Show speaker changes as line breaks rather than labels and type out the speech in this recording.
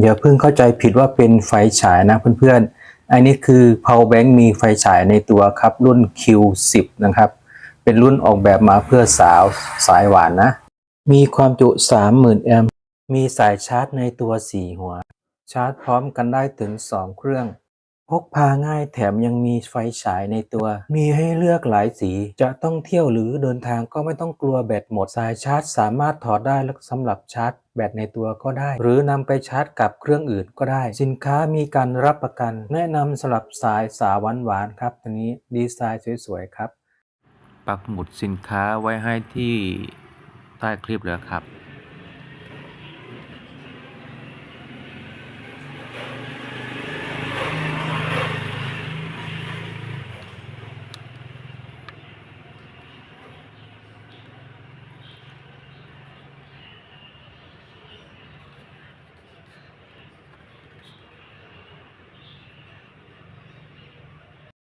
อย่าเพิ่งเข้าใจผิดว่าเป็นไฟฉายนะเพื่อนๆ อันนี้คือ power bank มีไฟฉายในตัวครับรุ่น Q10 นะครับ เป็นรุ่นออกแบบมาเพื่อสาวสายหวานนะ มีความจุ 30,000 แอมป์ มีสายชาร์จในตัว 4 หัว ชาร์จพร้อมกันได้ถึง 2 เครื่อง พกพาง่ายแถมยังมีไฟฉายในตัว มีให้เลือกหลายสี จะต้องเที่ยวหรือเดินทางก็ไม่ต้องกลัวแบตหมด สายชาร์จสามารถถอดได้และสำหรับชาร์จแบตในตัวก็ได้ หรือนำไปชาร์จกับเครื่องอื่นก็ได้ สินค้ามีการรับประกัน แนะนำสำหรับสายสาวหวานๆครับตัวนี้ดีไซน์สวยๆครับ
ปักหมุดสินค้าไว้ให้ที่ใต้คลิปเลยครับ